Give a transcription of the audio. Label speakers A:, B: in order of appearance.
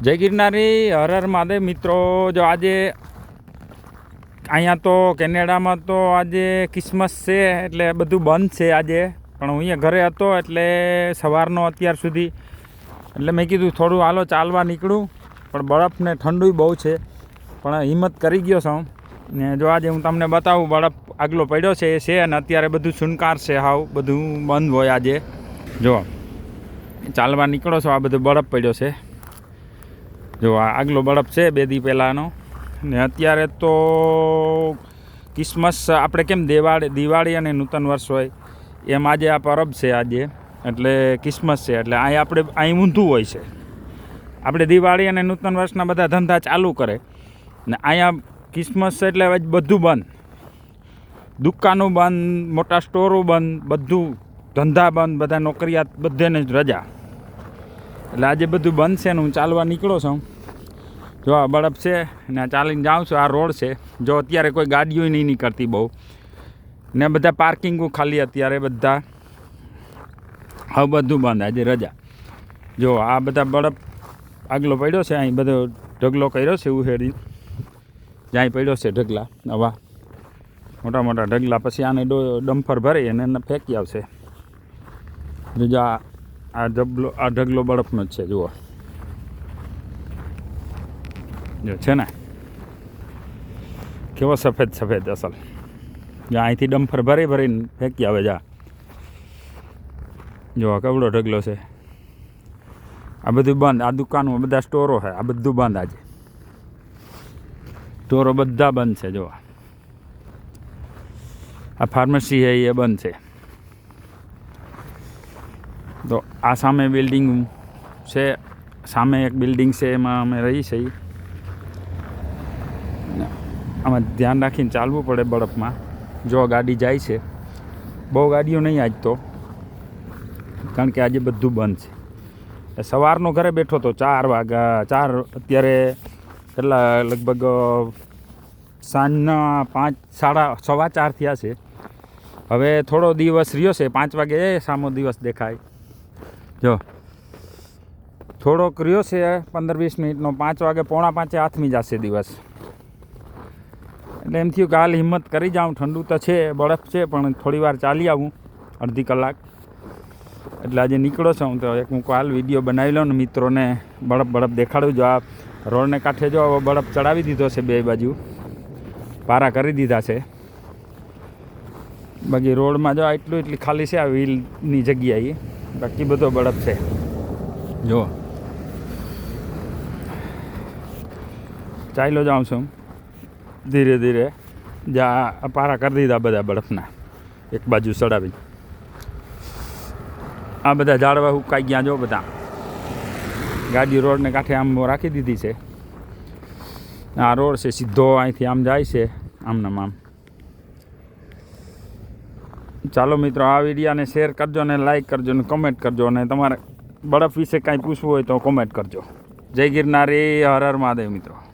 A: જય ગિરનારી, હર હર મહાદેવ. મિત્રો, જો આજે અહીંયા તો કેનેડામાં તો આજે ક્રિસમસ છે, એટલે બધું બંધ છે આજે. પણ હું અહીંયા ઘરે હતો, એટલે સવારનો અત્યાર સુધી. એટલે મેં કીધું થોડું હાલો ચાલવા નીકળું. પણ બરફ ને ઠંડુ બહુ છે. પણ હિંમત કરી ગયો છું. ને જો આજે હું તમને બતાવું, બરફ આગલો પડ્યો છે, એ છે, અને અત્યારે બધું સુનકાર છે હાવ. બધું બંધ હોય આજે. જો, ચાલવા નીકળો છો, આ બધું બરફ પડ્યો છે. જો આ આગલો બરફ છે બે દી પહેલાંનો. ને અત્યારે તો ક્રિસમસ આપણે કેમ દિવાળી દિવાળી અને નૂતન વર્ષ હોય, એમ આજે આ પરબ છે આજે. એટલે ક્રિસમસ છે, એટલે અહીં આપણે અહીં ઊંધું હોય છે. આપણે દિવાળી અને નૂતન વર્ષના બધા ધંધા ચાલુ કરે. ને અહીંયા ક્રિસમસ છે એટલે બધું બંધ. દુકાનો બંધ, મોટા સ્ટોરો બંધ, બધું ધંધા બંધ, બધા નોકરિયાત બધાને જ રજા. એટલે આજે બધું બંધ છે ને હું ચાલવા નીકળો છું. જો આ બળપ છે ને ચાલીને જાઉં છું, આ રોડ છે. જો અત્યારે કોઈ ગાડીઓ નહીં નીકળતી બહુ. ને બધા પાર્કિંગો ખાલી અત્યારે બધા. હવે બધું બંધ, આજે રજા. જો આ બધા બળપ આગલો પડ્યો છે, અહીં બધો ઢગલો કર્યો છે ઉહેડી જ્યાં પડ્યો છે ઢગલા હવા મોટા મોટા ઢગલા, પછી આને ડો, ડમ્ફર ભરી અને એને ફેંકી આવશે. જો આ આ ઢગલો આ ઢગલો બરફનો જ છે, જુઓ. જો છે ને? કેવો સફેદ સફેદ અસલ. જો અહીંથી ડમ્ફર ભરી ભરીને ફેંકી આવે, જા. જો આ કવડો ઢગલો છે. આ બધું બંધ, આ દુકાનો બધા સ્ટોરો છે, આ બધું બંધ આજે. સ્ટોરો બધા બંધ છે જો આ ફાર્મસી છે, એ બંધ છે. તો આ સામે બિલ્ડિંગ છે, સામે એક બિલ્ડિંગ છે, એમાં અમે રહી છીએ. આમાં ધ્યાન રાખીને ચાલવું પડે બરફમાં. જો ગાડી જાય છે. બહુ ગાડીઓ નહીં આજ કારણ કે આજે બધું બંધ છે. સવારનો ઘરે બેઠો તો ચાર વાગ્યા, ચાર અત્યારે કેટલા, લગભગ સાંજના પાંચ, સાડા સવા ચાર થયા છે. હવે થોડો દિવસ રહ્યો છે, પાંચ વાગે સામો દિવસ દેખાય. જો. થોડોક રહ્યો છે પંદર વીસ મિનિટનો. પાંચ વાગે પોણા પાંચે હાથમી જશે દિવસ. એટલે એમ થયું કે હાલ હિંમત કરી જાઉં. ઠંડુ તો છે, બરફ છે, પણ થોડી વાર ચાલી આવું અડધી કલાક. એટલે આજે નીકળો છું. તો એક હું હાલ વીડિયો બનાવી લઉં ને મિત્રોને બરફ બરફ દેખાડું. જો આ રોડને કાંઠે જો બરફ ચડાવી દીધો છે બે બાજુ. પારા કરી દીધા છે. બાકી રોડમાં જો એટલું એટલી ખાલી છે આ વ્હીલની જગ્યાએ. બાકી બધો બરફ છે. જો. ચાલ્યો જાઉં છું. ધીરે ધીરે જ્યાં પારા કરી દીધા બધા બરફના એક બાજુ ચડાવી આ બધા ઝાડવા ઉકાઈ ગયા જો બધા. ગાડી રોડને કાંઠે આમ રાખી દીધી છે. આ રોડ છે સીધો અહીંથી આમ જાય છે આમનામ આમ. ચાલો મિત્રો, આ વિડીયાને શેર કરજો ને લાઇક કરજો ને કમેન્ટ કરજો અને તમારે બરફ વિશે કાંઈ પૂછવું હોય તો કોમેન્ટ કરજો. જય ગિરનારી, હર હર મહાદેવ મિત્રો.